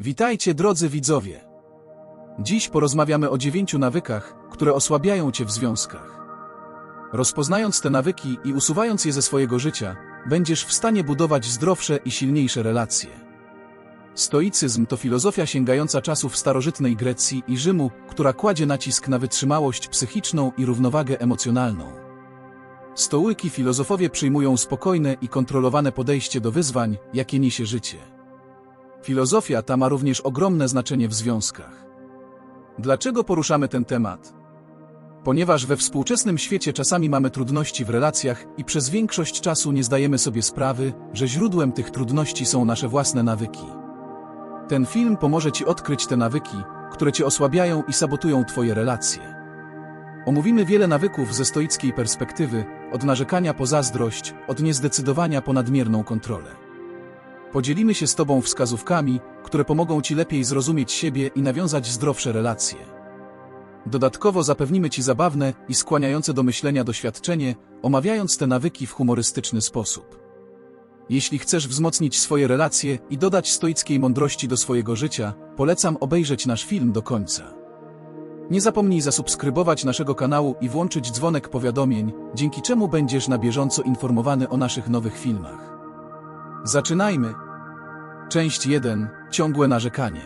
Witajcie drodzy widzowie. Dziś porozmawiamy o dziewięciu nawykach, które osłabiają cię w związkach. Rozpoznając te nawyki i usuwając je ze swojego życia, będziesz w stanie budować zdrowsze i silniejsze relacje. Stoicyzm to filozofia sięgająca czasów starożytnej Grecji i Rzymu, która kładzie nacisk na wytrzymałość psychiczną i równowagę emocjonalną. Stołyki filozofowie przyjmują spokojne i kontrolowane podejście do wyzwań, jakie niesie życie. Filozofia ta ma również ogromne znaczenie w związkach. Dlaczego poruszamy ten temat? Ponieważ we współczesnym świecie czasami mamy trudności w relacjach i przez większość czasu nie zdajemy sobie sprawy, że źródłem tych trudności są nasze własne nawyki. Ten film pomoże Ci odkryć te nawyki, które Cię osłabiają i sabotują Twoje relacje. Omówimy wiele nawyków ze stoickiej perspektywy, od narzekania po zazdrość, od niezdecydowania po nadmierną kontrolę. Podzielimy się z Tobą wskazówkami, które pomogą Ci lepiej zrozumieć siebie i nawiązać zdrowsze relacje. Dodatkowo zapewnimy Ci zabawne i skłaniające do myślenia doświadczenie, omawiając te nawyki w humorystyczny sposób. Jeśli chcesz wzmocnić swoje relacje i dodać stoickiej mądrości do swojego życia, polecam obejrzeć nasz film do końca. Nie zapomnij zasubskrybować naszego kanału i włączyć dzwonek powiadomień, dzięki czemu będziesz na bieżąco informowany o naszych nowych filmach. Zaczynajmy. Część 1. Ciągłe narzekanie.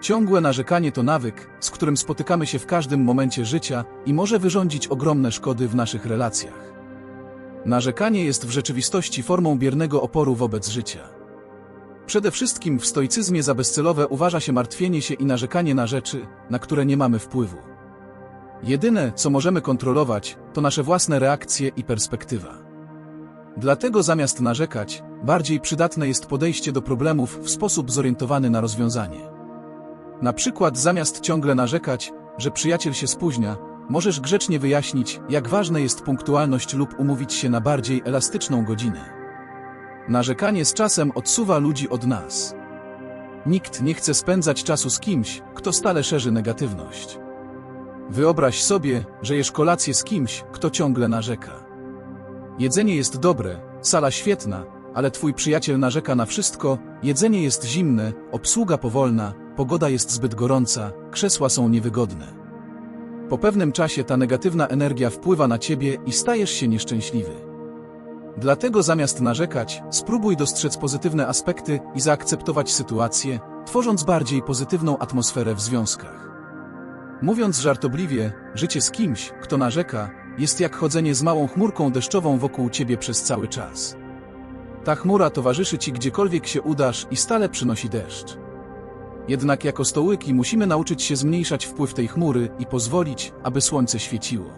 Ciągłe narzekanie to nawyk, z którym spotykamy się w każdym momencie życia i może wyrządzić ogromne szkody w naszych relacjach. Narzekanie jest w rzeczywistości formą biernego oporu wobec życia. Przede wszystkim w stoicyzmie za bezcelowe uważa się martwienie się i narzekanie na rzeczy, na które nie mamy wpływu. Jedyne, co możemy kontrolować, to nasze własne reakcje i perspektywa. Dlatego zamiast narzekać, bardziej przydatne jest podejście do problemów w sposób zorientowany na rozwiązanie. Na przykład zamiast ciągle narzekać, że przyjaciel się spóźnia, możesz grzecznie wyjaśnić, jak ważna jest punktualność lub umówić się na bardziej elastyczną godzinę. Narzekanie z czasem odsuwa ludzi od nas. Nikt nie chce spędzać czasu z kimś, kto stale szerzy negatywność. Wyobraź sobie, że jesz kolację z kimś, kto ciągle narzeka. Jedzenie jest dobre, sala świetna, ale twój przyjaciel narzeka na wszystko, jedzenie jest zimne, obsługa powolna, pogoda jest zbyt gorąca, krzesła są niewygodne. Po pewnym czasie ta negatywna energia wpływa na ciebie i stajesz się nieszczęśliwy. Dlatego zamiast narzekać, spróbuj dostrzec pozytywne aspekty i zaakceptować sytuację, tworząc bardziej pozytywną atmosferę w związkach. Mówiąc żartobliwie, życie z kimś, kto narzeka, jest jak chodzenie z małą chmurką deszczową wokół ciebie przez cały czas. Ta chmura towarzyszy ci gdziekolwiek się udasz i stale przynosi deszcz. Jednak jako stołyki musimy nauczyć się zmniejszać wpływ tej chmury i pozwolić, aby słońce świeciło.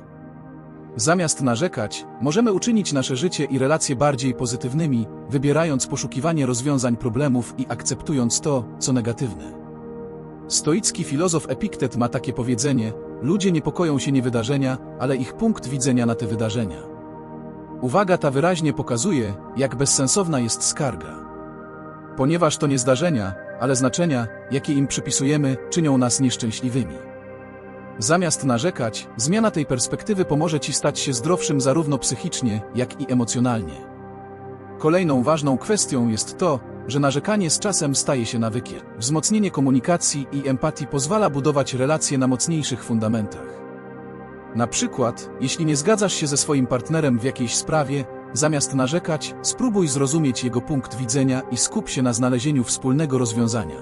Zamiast narzekać, możemy uczynić nasze życie i relacje bardziej pozytywnymi, wybierając poszukiwanie rozwiązań problemów i akceptując to, co negatywne. Stoicki filozof Epiktet ma takie powiedzenie: Ludzie niepokoją się nie wydarzenia, ale ich punkt widzenia na te wydarzenia. Uwaga ta wyraźnie pokazuje, jak bezsensowna jest skarga. Ponieważ to nie zdarzenia, ale znaczenia, jakie im przypisujemy, czynią nas nieszczęśliwymi. Zamiast narzekać, zmiana tej perspektywy pomoże Ci stać się zdrowszym zarówno psychicznie, jak i emocjonalnie. Kolejną ważną kwestią jest to, że narzekanie z czasem staje się nawykiem. Wzmocnienie komunikacji i empatii pozwala budować relacje na mocniejszych fundamentach. Na przykład, jeśli nie zgadzasz się ze swoim partnerem w jakiejś sprawie, zamiast narzekać, spróbuj zrozumieć jego punkt widzenia i skup się na znalezieniu wspólnego rozwiązania.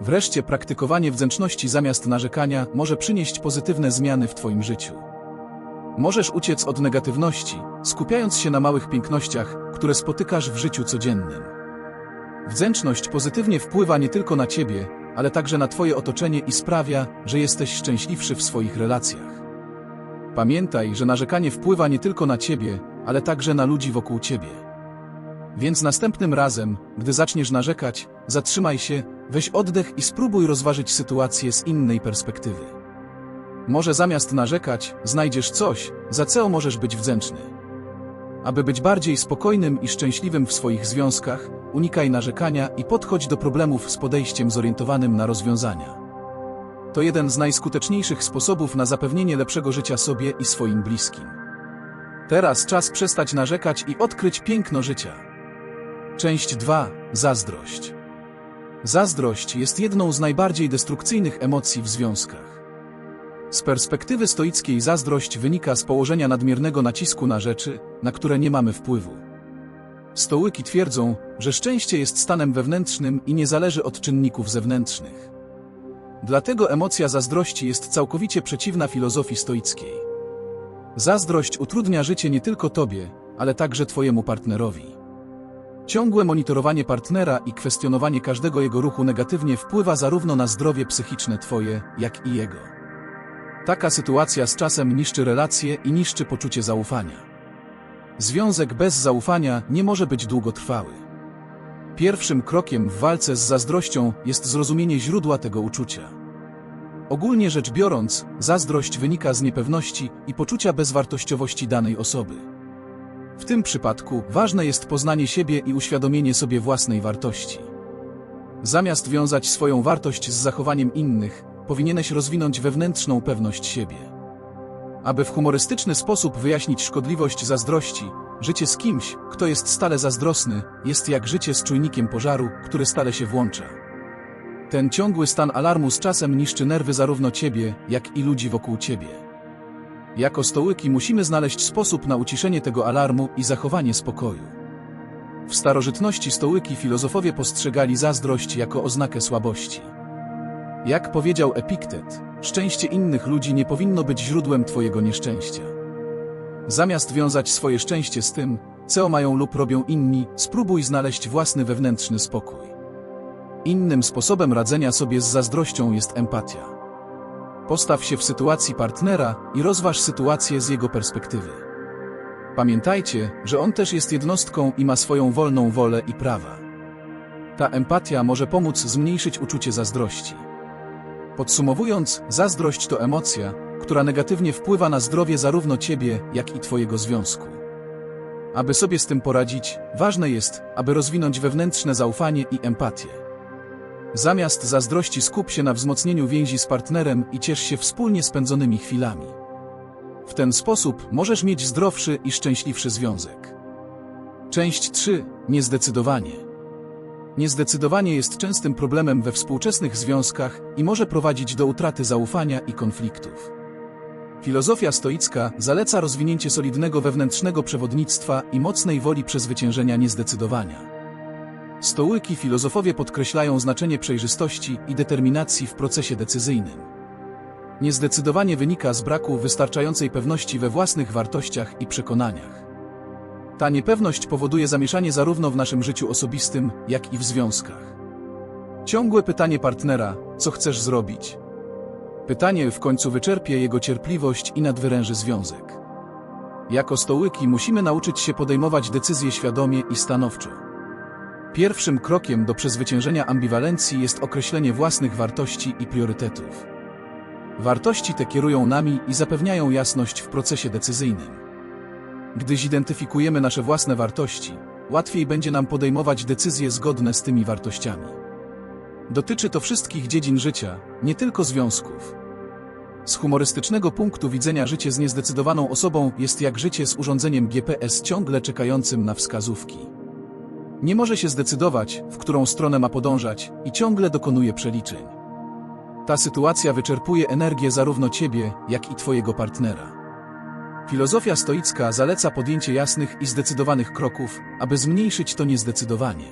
Wreszcie praktykowanie wdzięczności zamiast narzekania może przynieść pozytywne zmiany w Twoim życiu. Możesz uciec od negatywności, skupiając się na małych pięknościach, które spotykasz w życiu codziennym. Wdzięczność pozytywnie wpływa nie tylko na Ciebie, ale także na Twoje otoczenie i sprawia, że jesteś szczęśliwszy w swoich relacjach. Pamiętaj, że narzekanie wpływa nie tylko na Ciebie, ale także na ludzi wokół Ciebie. Więc następnym razem, gdy zaczniesz narzekać, zatrzymaj się, weź oddech i spróbuj rozważyć sytuację z innej perspektywy. Może zamiast narzekać, znajdziesz coś, za co możesz być wdzięczny. Aby być bardziej spokojnym i szczęśliwym w swoich związkach, unikaj narzekania i podchodź do problemów z podejściem zorientowanym na rozwiązania. To jeden z najskuteczniejszych sposobów na zapewnienie lepszego życia sobie i swoim bliskim. Teraz czas przestać narzekać i odkryć piękno życia. Część 2. Zazdrość. Zazdrość jest jedną z najbardziej destrukcyjnych emocji w związkach. Z perspektywy stoickiej zazdrość wynika z położenia nadmiernego nacisku na rzeczy, na które nie mamy wpływu. Stołyki twierdzą, że szczęście jest stanem wewnętrznym i nie zależy od czynników zewnętrznych. Dlatego emocja zazdrości jest całkowicie przeciwna filozofii stoickiej. Zazdrość utrudnia życie nie tylko tobie, ale także twojemu partnerowi. Ciągłe monitorowanie partnera i kwestionowanie każdego jego ruchu negatywnie wpływa zarówno na zdrowie psychiczne twoje, jak i jego. Taka sytuacja z czasem niszczy relacje i niszczy poczucie zaufania. Związek bez zaufania nie może być długotrwały. Pierwszym krokiem w walce z zazdrością jest zrozumienie źródła tego uczucia. Ogólnie rzecz biorąc, zazdrość wynika z niepewności i poczucia bezwartościowości danej osoby. W tym przypadku ważne jest poznanie siebie i uświadomienie sobie własnej wartości. Zamiast wiązać swoją wartość z zachowaniem innych, powinieneś rozwinąć wewnętrzną pewność siebie. Aby w humorystyczny sposób wyjaśnić szkodliwość zazdrości, życie z kimś, kto jest stale zazdrosny, jest jak życie z czujnikiem pożaru, który stale się włącza. Ten ciągły stan alarmu z czasem niszczy nerwy zarówno ciebie, jak i ludzi wokół ciebie. Jako stołyki musimy znaleźć sposób na uciszenie tego alarmu i zachowanie spokoju. W starożytności stołyki filozofowie postrzegali zazdrość jako oznakę słabości. Jak powiedział Epiktet, szczęście innych ludzi nie powinno być źródłem twojego nieszczęścia. Zamiast wiązać swoje szczęście z tym, co mają lub robią inni, spróbuj znaleźć własny wewnętrzny spokój. Innym sposobem radzenia sobie z zazdrością jest empatia. Postaw się w sytuacji partnera i rozważ sytuację z jego perspektywy. Pamiętajcie, że on też jest jednostką i ma swoją wolną wolę i prawa. Ta empatia może pomóc zmniejszyć uczucie zazdrości. Podsumowując, zazdrość to emocja, która negatywnie wpływa na zdrowie zarówno ciebie, jak i twojego związku. Aby sobie z tym poradzić, ważne jest, aby rozwinąć wewnętrzne zaufanie i empatię. Zamiast zazdrości skup się na wzmocnieniu więzi z partnerem i ciesz się wspólnie spędzonymi chwilami. W ten sposób możesz mieć zdrowszy i szczęśliwszy związek. Część 3. Niezdecydowanie. Niezdecydowanie jest częstym problemem we współczesnych związkach i może prowadzić do utraty zaufania i konfliktów. Filozofia stoicka zaleca rozwinięcie solidnego wewnętrznego przewodnictwa i mocnej woli przezwyciężenia niezdecydowania. Stołyki filozofowie podkreślają znaczenie przejrzystości i determinacji w procesie decyzyjnym. Niezdecydowanie wynika z braku wystarczającej pewności we własnych wartościach i przekonaniach. Ta niepewność powoduje zamieszanie zarówno w naszym życiu osobistym, jak i w związkach. Ciągłe pytanie partnera, co chcesz zrobić? Pytanie w końcu wyczerpie jego cierpliwość i nadwyręży związek. Jako stołyki musimy nauczyć się podejmować decyzje świadomie i stanowczo. Pierwszym krokiem do przezwyciężenia ambiwalencji jest określenie własnych wartości i priorytetów. Wartości te kierują nami i zapewniają jasność w procesie decyzyjnym. Gdy zidentyfikujemy nasze własne wartości, łatwiej będzie nam podejmować decyzje zgodne z tymi wartościami. Dotyczy to wszystkich dziedzin życia, nie tylko związków. Z humorystycznego punktu widzenia życie z niezdecydowaną osobą jest jak życie z urządzeniem GPS ciągle czekającym na wskazówki. Nie może się zdecydować, w którą stronę ma podążać i ciągle dokonuje przeliczeń. Ta sytuacja wyczerpuje energię zarówno ciebie, jak i twojego partnera. Filozofia stoicka zaleca podjęcie jasnych i zdecydowanych kroków, aby zmniejszyć to niezdecydowanie.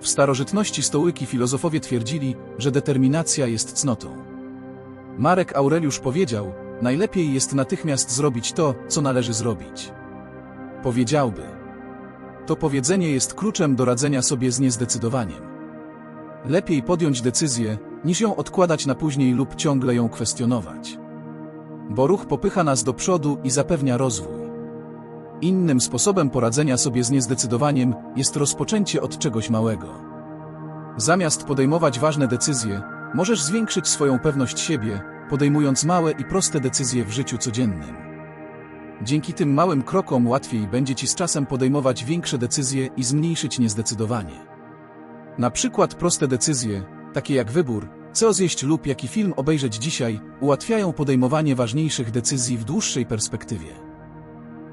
W starożytności stołyki filozofowie twierdzili, że determinacja jest cnotą. Marek Aureliusz powiedział, najlepiej jest natychmiast zrobić to, co należy zrobić. Powiedziałby, to powiedzenie jest kluczem do radzenia sobie z niezdecydowaniem. Lepiej podjąć decyzję, niż ją odkładać na później lub ciągle ją kwestionować. Bo ruch popycha nas do przodu i zapewnia rozwój. Innym sposobem poradzenia sobie z niezdecydowaniem jest rozpoczęcie od czegoś małego. Zamiast podejmować ważne decyzje, możesz zwiększyć swoją pewność siebie, podejmując małe i proste decyzje w życiu codziennym. Dzięki tym małym krokom łatwiej będzie Ci z czasem podejmować większe decyzje i zmniejszyć niezdecydowanie. Na przykład proste decyzje, takie jak wybór, co zjeść lub jaki film obejrzeć dzisiaj, ułatwiają podejmowanie ważniejszych decyzji w dłuższej perspektywie.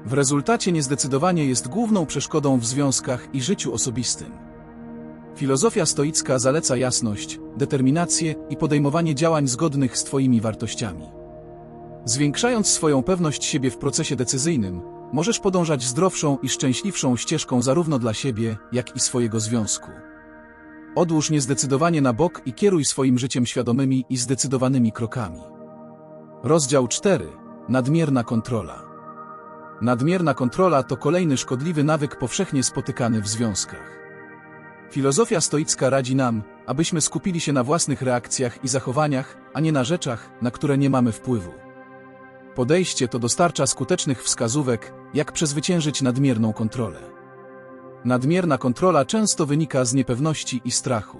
W rezultacie niezdecydowanie jest główną przeszkodą w związkach i życiu osobistym. Filozofia stoicka zaleca jasność, determinację i podejmowanie działań zgodnych z Twoimi wartościami. Zwiększając swoją pewność siebie w procesie decyzyjnym, możesz podążać zdrowszą i szczęśliwszą ścieżką zarówno dla siebie, jak i swojego związku. Odłóż niezdecydowanie na bok i kieruj swoim życiem świadomymi i zdecydowanymi krokami. Rozdział 4. Nadmierna kontrola. Nadmierna kontrola to kolejny szkodliwy nawyk powszechnie spotykany w związkach. Filozofia stoicka radzi nam, abyśmy skupili się na własnych reakcjach i zachowaniach, a nie na rzeczach, na które nie mamy wpływu. Podejście to dostarcza skutecznych wskazówek, jak przezwyciężyć nadmierną kontrolę. Nadmierna kontrola często wynika z niepewności i strachu.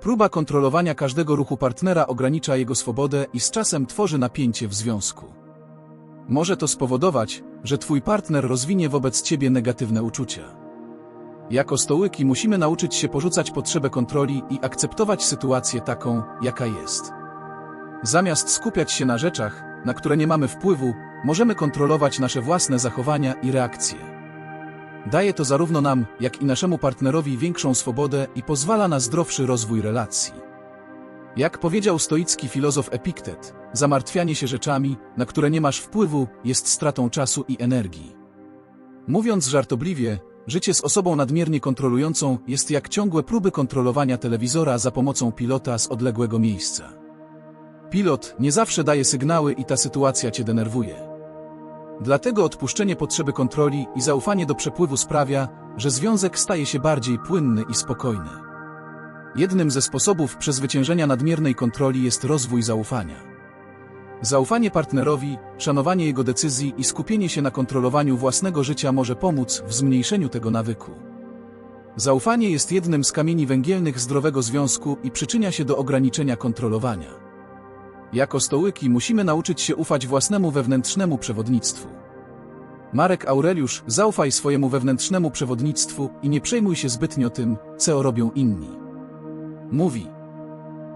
Próba kontrolowania każdego ruchu partnera ogranicza jego swobodę i z czasem tworzy napięcie w związku. Może to spowodować, że twój partner rozwinie wobec ciebie negatywne uczucia. Jako stołyki musimy nauczyć się porzucać potrzebę kontroli i akceptować sytuację taką, jaka jest. Zamiast skupiać się na rzeczach, na które nie mamy wpływu, możemy kontrolować nasze własne zachowania i reakcje. Daje to zarówno nam, jak i naszemu partnerowi większą swobodę i pozwala na zdrowszy rozwój relacji. Jak powiedział stoicki filozof Epiktet, zamartwianie się rzeczami, na które nie masz wpływu, jest stratą czasu i energii. Mówiąc żartobliwie, życie z osobą nadmiernie kontrolującą jest jak ciągłe próby kontrolowania telewizora za pomocą pilota z odległego miejsca. Pilot nie zawsze daje sygnały i ta sytuacja cię denerwuje. Dlatego odpuszczenie potrzeby kontroli i zaufanie do przepływu sprawia, że związek staje się bardziej płynny i spokojny. Jednym ze sposobów przezwyciężenia nadmiernej kontroli jest rozwój zaufania. Zaufanie partnerowi, szanowanie jego decyzji i skupienie się na kontrolowaniu własnego życia może pomóc w zmniejszeniu tego nawyku. Zaufanie jest jednym z kamieni węgielnych zdrowego związku i przyczynia się do ograniczenia kontrolowania. Jako stołyki musimy nauczyć się ufać własnemu wewnętrznemu przewodnictwu. Marek Aureliusz, zaufaj swojemu wewnętrznemu przewodnictwu i nie przejmuj się zbytnio tym, co robią inni. Mówi.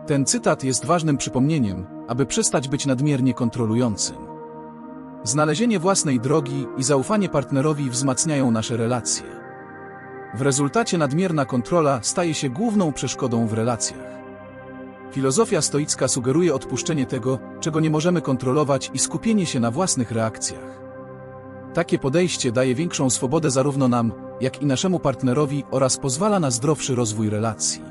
Ten cytat jest ważnym przypomnieniem, aby przestać być nadmiernie kontrolującym. Znalezienie własnej drogi i zaufanie partnerowi wzmacniają nasze relacje. W rezultacie nadmierna kontrola staje się główną przeszkodą w relacjach. Filozofia stoicka sugeruje odpuszczenie tego, czego nie możemy kontrolować i skupienie się na własnych reakcjach. Takie podejście daje większą swobodę zarówno nam, jak i naszemu partnerowi oraz pozwala na zdrowszy rozwój relacji.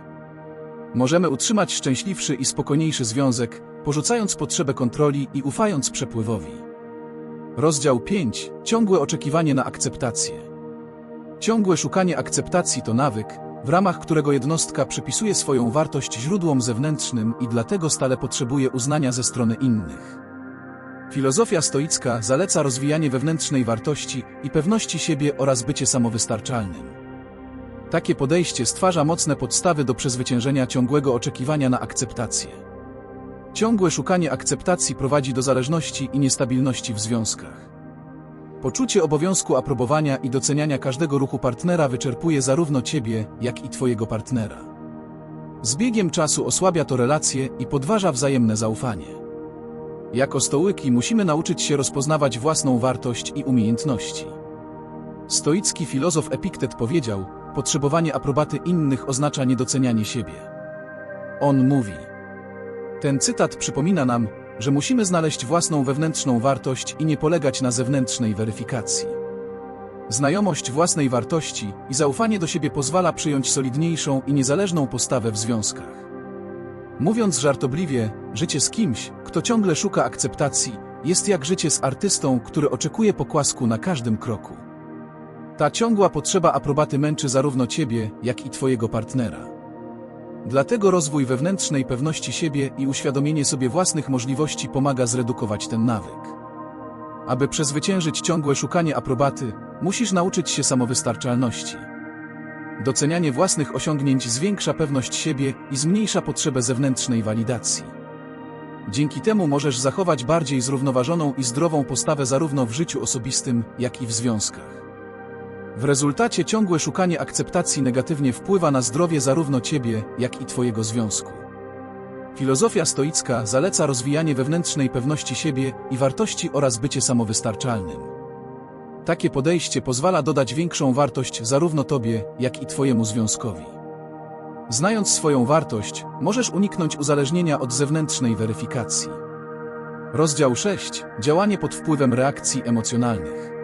Możemy utrzymać szczęśliwszy i spokojniejszy związek, porzucając potrzebę kontroli i ufając przepływowi. Rozdział 5. Ciągłe oczekiwanie na akceptację. Ciągłe szukanie akceptacji to nawyk, w ramach którego jednostka przypisuje swoją wartość źródłom zewnętrznym i dlatego stale potrzebuje uznania ze strony innych. Filozofia stoicka zaleca rozwijanie wewnętrznej wartości i pewności siebie oraz bycie samowystarczalnym. Takie podejście stwarza mocne podstawy do przezwyciężenia ciągłego oczekiwania na akceptację. Ciągłe szukanie akceptacji prowadzi do zależności i niestabilności w związkach. Poczucie obowiązku aprobowania i doceniania każdego ruchu partnera wyczerpuje zarówno ciebie, jak i twojego partnera. Z biegiem czasu osłabia to relacje i podważa wzajemne zaufanie. Jako stołyki musimy nauczyć się rozpoznawać własną wartość i umiejętności. Stoicki filozof Epiktet powiedział, potrzebowanie aprobaty innych oznacza niedocenianie siebie. On mówi. Ten cytat przypomina nam, że musimy znaleźć własną wewnętrzną wartość i nie polegać na zewnętrznej weryfikacji. Znajomość własnej wartości i zaufanie do siebie pozwala przyjąć solidniejszą i niezależną postawę w związkach. Mówiąc żartobliwie, życie z kimś, kto ciągle szuka akceptacji, jest jak życie z artystą, który oczekuje pokłasku na każdym kroku. Ta ciągła potrzeba aprobaty męczy zarówno ciebie, jak i twojego partnera. Dlatego rozwój wewnętrznej pewności siebie i uświadomienie sobie własnych możliwości pomaga zredukować ten nawyk. Aby przezwyciężyć ciągłe szukanie aprobaty, musisz nauczyć się samowystarczalności. Docenianie własnych osiągnięć zwiększa pewność siebie i zmniejsza potrzebę zewnętrznej walidacji. Dzięki temu możesz zachować bardziej zrównoważoną i zdrową postawę zarówno w życiu osobistym, jak i w związkach. W rezultacie ciągłe szukanie akceptacji negatywnie wpływa na zdrowie zarówno ciebie, jak i twojego związku. Filozofia stoicka zaleca rozwijanie wewnętrznej pewności siebie i wartości oraz bycie samowystarczalnym. Takie podejście pozwala dodać większą wartość zarówno tobie, jak i twojemu związkowi. Znając swoją wartość, możesz uniknąć uzależnienia od zewnętrznej weryfikacji. Rozdział 6. Działanie pod wpływem reakcji emocjonalnych.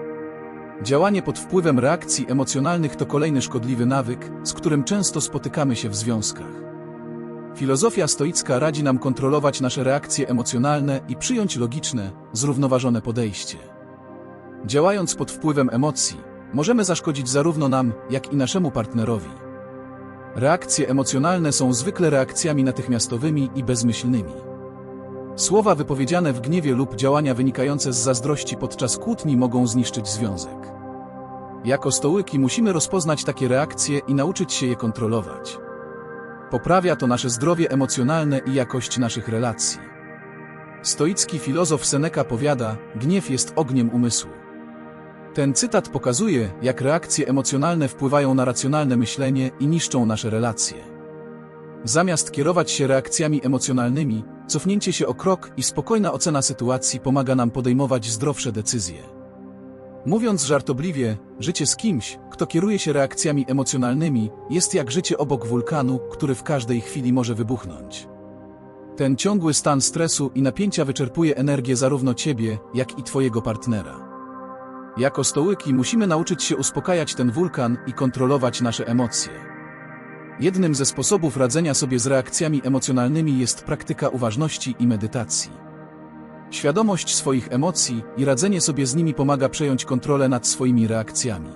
Działanie pod wpływem reakcji emocjonalnych to kolejny szkodliwy nawyk, z którym często spotykamy się w związkach. Filozofia stoicka radzi nam kontrolować nasze reakcje emocjonalne i przyjąć logiczne, zrównoważone podejście. Działając pod wpływem emocji, możemy zaszkodzić zarówno nam, jak i naszemu partnerowi. Reakcje emocjonalne są zwykle reakcjami natychmiastowymi i bezmyślnymi. Słowa wypowiedziane w gniewie lub działania wynikające z zazdrości podczas kłótni mogą zniszczyć związek. Jako stołyki musimy rozpoznać takie reakcje i nauczyć się je kontrolować. Poprawia to nasze zdrowie emocjonalne i jakość naszych relacji. Stoicki filozof Seneca powiada: Gniew jest ogniem umysłu. Ten cytat pokazuje, jak reakcje emocjonalne wpływają na racjonalne myślenie i niszczą nasze relacje. Zamiast kierować się reakcjami emocjonalnymi, cofnięcie się o krok i spokojna ocena sytuacji pomaga nam podejmować zdrowsze decyzje. Mówiąc żartobliwie, życie z kimś, kto kieruje się reakcjami emocjonalnymi, jest jak życie obok wulkanu, który w każdej chwili może wybuchnąć. Ten ciągły stan stresu i napięcia wyczerpuje energię zarówno ciebie, jak i twojego partnera. Jako stołyki musimy nauczyć się uspokajać ten wulkan i kontrolować nasze emocje. Jednym ze sposobów radzenia sobie z reakcjami emocjonalnymi jest praktyka uważności i medytacji. Świadomość swoich emocji i radzenie sobie z nimi pomaga przejąć kontrolę nad swoimi reakcjami.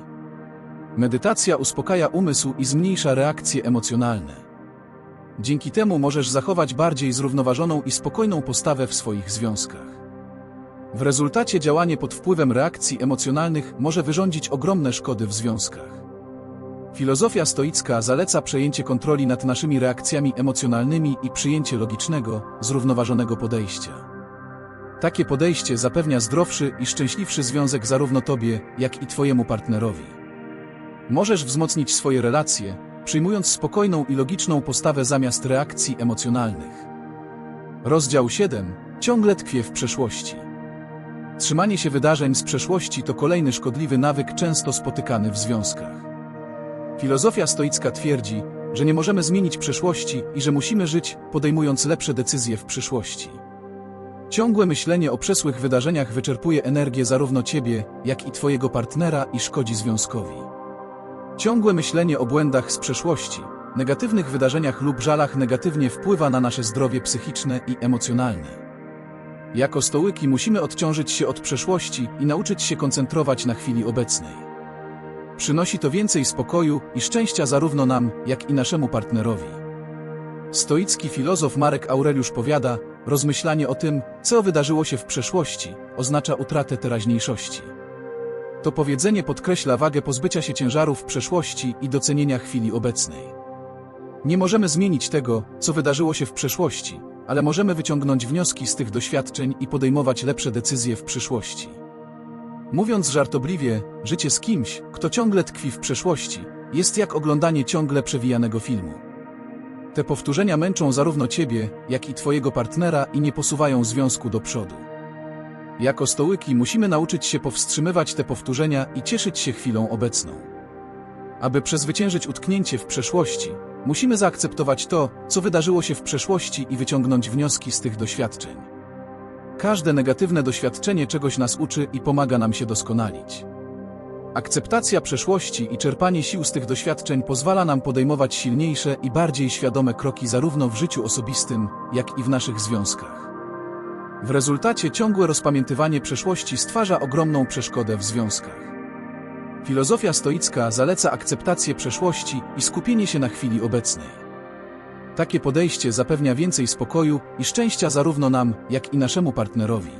Medytacja uspokaja umysł i zmniejsza reakcje emocjonalne. Dzięki temu możesz zachować bardziej zrównoważoną i spokojną postawę w swoich związkach. W rezultacie działanie pod wpływem reakcji emocjonalnych może wyrządzić ogromne szkody w związkach. Filozofia stoicka zaleca przejęcie kontroli nad naszymi reakcjami emocjonalnymi i przyjęcie logicznego, zrównoważonego podejścia. Takie podejście zapewnia zdrowszy i szczęśliwszy związek zarówno tobie, jak i twojemu partnerowi. Możesz wzmocnić swoje relacje, przyjmując spokojną i logiczną postawę zamiast reakcji emocjonalnych. Rozdział 7. Ciągle tkwie w przeszłości. Trzymanie się wydarzeń z przeszłości to kolejny szkodliwy nawyk często spotykany w związkach. Filozofia stoicka twierdzi, że nie możemy zmienić przeszłości i że musimy żyć, podejmując lepsze decyzje w przyszłości. Ciągłe myślenie o przesłych wydarzeniach wyczerpuje energię zarówno ciebie, jak i twojego partnera i szkodzi związkowi. Ciągłe myślenie o błędach z przeszłości, negatywnych wydarzeniach lub żalach negatywnie wpływa na nasze zdrowie psychiczne i emocjonalne. Jako stołyki musimy odciążyć się od przeszłości i nauczyć się koncentrować na chwili obecnej. Przynosi to więcej spokoju i szczęścia zarówno nam, jak i naszemu partnerowi. Stoicki filozof Marek Aureliusz powiada, rozmyślanie o tym, co wydarzyło się w przeszłości, oznacza utratę teraźniejszości. To powiedzenie podkreśla wagę pozbycia się ciężarów przeszłości i docenienia chwili obecnej. Nie możemy zmienić tego, co wydarzyło się w przeszłości, ale możemy wyciągnąć wnioski z tych doświadczeń i podejmować lepsze decyzje w przyszłości. Mówiąc żartobliwie, życie z kimś, kto ciągle tkwi w przeszłości, jest jak oglądanie ciągle przewijanego filmu. Te powtórzenia męczą zarówno ciebie, jak i twojego partnera i nie posuwają związku do przodu. Jako stołyki musimy nauczyć się powstrzymywać te powtórzenia i cieszyć się chwilą obecną. Aby przezwyciężyć utknięcie w przeszłości, musimy zaakceptować to, co wydarzyło się w przeszłości i wyciągnąć wnioski z tych doświadczeń. Każde negatywne doświadczenie czegoś nas uczy i pomaga nam się doskonalić. Akceptacja przeszłości i czerpanie sił z tych doświadczeń pozwala nam podejmować silniejsze i bardziej świadome kroki zarówno w życiu osobistym, jak i w naszych związkach. W rezultacie ciągłe rozpamiętywanie przeszłości stwarza ogromną przeszkodę w związkach. Filozofia stoicka zaleca akceptację przeszłości i skupienie się na chwili obecnej. Takie podejście zapewnia więcej spokoju i szczęścia zarówno nam, jak i naszemu partnerowi.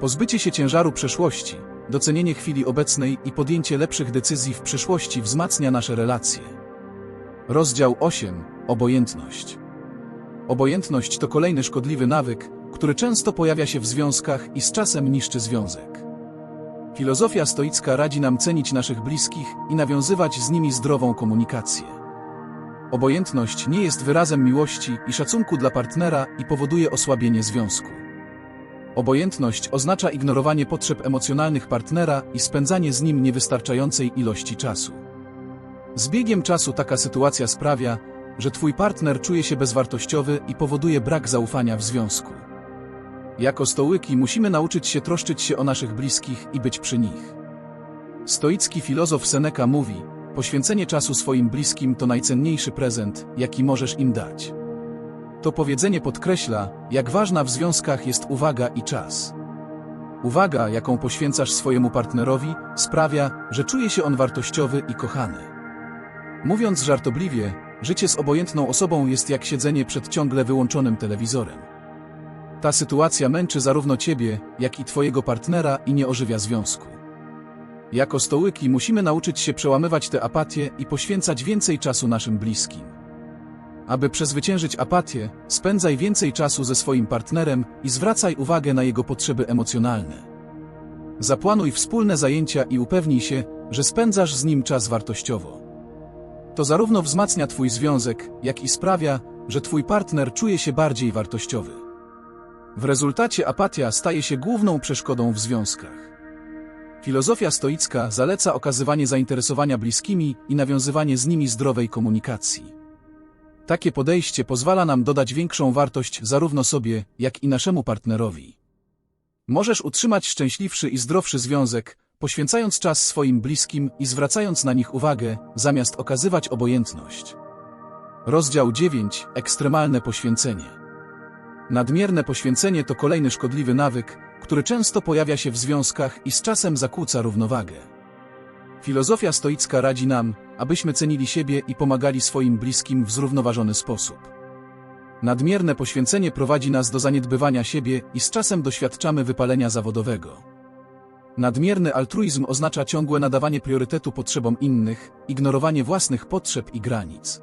Pozbycie się ciężaru przeszłości, docenienie chwili obecnej i podjęcie lepszych decyzji w przyszłości wzmacnia nasze relacje. Rozdział 8. Obojętność. Obojętność to kolejny szkodliwy nawyk, który często pojawia się w związkach i z czasem niszczy związek. Filozofia stoicka radzi nam cenić naszych bliskich i nawiązywać z nimi zdrową komunikację. Obojętność nie jest wyrazem miłości i szacunku dla partnera i powoduje osłabienie związku. Obojętność oznacza ignorowanie potrzeb emocjonalnych partnera i spędzanie z nim niewystarczającej ilości czasu. Z biegiem czasu taka sytuacja sprawia, że twój partner czuje się bezwartościowy i powoduje brak zaufania w związku. Jako stołyki musimy nauczyć się troszczyć się o naszych bliskich i być przy nich. Stoicki filozof Seneca mówi, poświęcenie czasu swoim bliskim to najcenniejszy prezent, jaki możesz im dać. To powiedzenie podkreśla, jak ważna w związkach jest uwaga i czas. Uwaga, jaką poświęcasz swojemu partnerowi, sprawia, że czuje się on wartościowy i kochany. Mówiąc żartobliwie, życie z obojętną osobą jest jak siedzenie przed ciągle wyłączonym telewizorem. Ta sytuacja męczy zarówno ciebie, jak i twojego partnera i nie ożywia związku. Jako stołyki musimy nauczyć się przełamywać tę apatię i poświęcać więcej czasu naszym bliskim. Aby przezwyciężyć apatię, spędzaj więcej czasu ze swoim partnerem i zwracaj uwagę na jego potrzeby emocjonalne. Zaplanuj wspólne zajęcia i upewnij się, że spędzasz z nim czas wartościowo. To zarówno wzmacnia Twój związek, jak i sprawia, że Twój partner czuje się bardziej wartościowy. W rezultacie apatia staje się główną przeszkodą w związkach. Filozofia stoicka zaleca okazywanie zainteresowania bliskimi i nawiązywanie z nimi zdrowej komunikacji. Takie podejście pozwala nam dodać większą wartość zarówno sobie, jak i naszemu partnerowi. Możesz utrzymać szczęśliwszy i zdrowszy związek, poświęcając czas swoim bliskim i zwracając na nich uwagę, zamiast okazywać obojętność. Rozdział 9. Ekstremalne poświęcenie. Nadmierne poświęcenie to kolejny szkodliwy nawyk, który często pojawia się w związkach i z czasem zakłóca równowagę. Filozofia stoicka radzi nam, abyśmy cenili siebie i pomagali swoim bliskim w zrównoważony sposób. Nadmierne poświęcenie prowadzi nas do zaniedbywania siebie i z czasem doświadczamy wypalenia zawodowego. Nadmierny altruizm oznacza ciągłe nadawanie priorytetu potrzebom innych, ignorowanie własnych potrzeb i granic.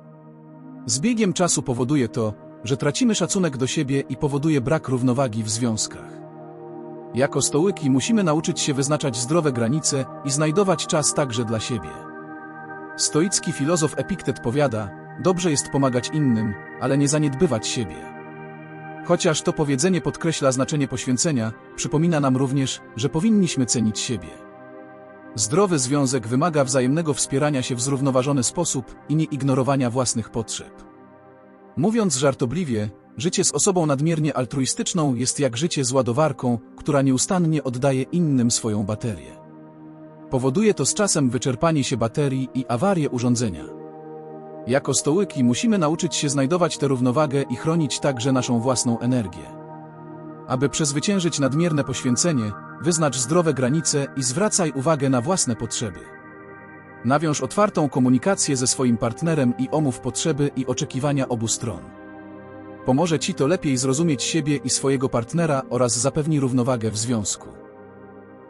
Z biegiem czasu powoduje to, że tracimy szacunek do siebie i powoduje brak równowagi w związkach. Jako stołyki musimy nauczyć się wyznaczać zdrowe granice i znajdować czas także dla siebie. Stoicki filozof Epiktet powiada, dobrze jest pomagać innym, ale nie zaniedbywać siebie. Chociaż to powiedzenie podkreśla znaczenie poświęcenia, przypomina nam również, że powinniśmy cenić siebie. Zdrowy związek wymaga wzajemnego wspierania się w zrównoważony sposób i nie ignorowania własnych potrzeb. Mówiąc żartobliwie, życie z osobą nadmiernie altruistyczną jest jak życie z ładowarką, która nieustannie oddaje innym swoją baterię. Powoduje to z czasem wyczerpanie się baterii i awarię urządzenia. Jako stołyki musimy nauczyć się znajdować tę równowagę i chronić także naszą własną energię. Aby przezwyciężyć nadmierne poświęcenie, wyznacz zdrowe granice i zwracaj uwagę na własne potrzeby. Nawiąż otwartą komunikację ze swoim partnerem i omów potrzeby i oczekiwania obu stron. Pomoże Ci to lepiej zrozumieć siebie i swojego partnera oraz zapewni równowagę w związku.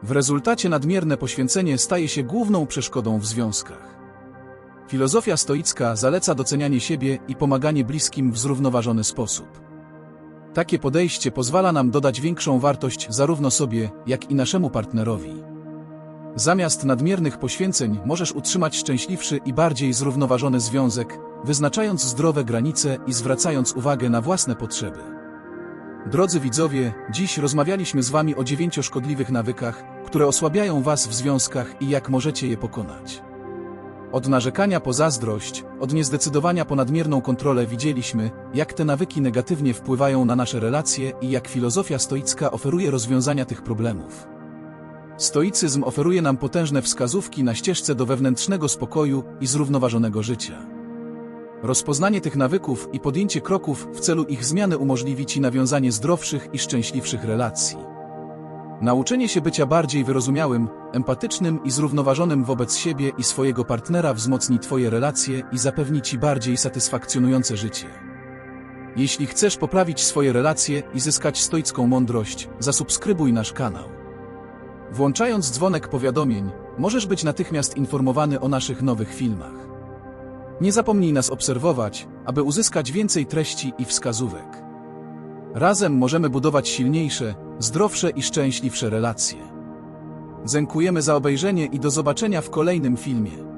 W rezultacie nadmierne poświęcenie staje się główną przeszkodą w związkach. Filozofia stoicka zaleca docenianie siebie i pomaganie bliskim w zrównoważony sposób. Takie podejście pozwala nam dodać większą wartość zarówno sobie, jak i naszemu partnerowi. Zamiast nadmiernych poświęceń możesz utrzymać szczęśliwszy i bardziej zrównoważony związek, wyznaczając zdrowe granice i zwracając uwagę na własne potrzeby. Drodzy widzowie, dziś rozmawialiśmy z Wami o dziewięciu szkodliwych nawykach, które osłabiają Was w związkach i jak możecie je pokonać. Od narzekania po zazdrość, od niezdecydowania po nadmierną kontrolę widzieliśmy, jak te nawyki negatywnie wpływają na nasze relacje i jak filozofia stoicka oferuje rozwiązania tych problemów. Stoicyzm oferuje nam potężne wskazówki na ścieżce do wewnętrznego spokoju i zrównoważonego życia. Rozpoznanie tych nawyków i podjęcie kroków w celu ich zmiany umożliwi Ci nawiązanie zdrowszych i szczęśliwszych relacji. Nauczenie się bycia bardziej wyrozumiałym, empatycznym i zrównoważonym wobec siebie i swojego partnera wzmocni Twoje relacje i zapewni Ci bardziej satysfakcjonujące życie. Jeśli chcesz poprawić swoje relacje i zyskać stoicką mądrość, zasubskrybuj nasz kanał. Włączając dzwonek powiadomień, możesz być natychmiast informowany o naszych nowych filmach. Nie zapomnij nas obserwować, aby uzyskać więcej treści i wskazówek. Razem możemy budować silniejsze, zdrowsze i szczęśliwsze relacje. Dziękujemy za obejrzenie i do zobaczenia w kolejnym filmie.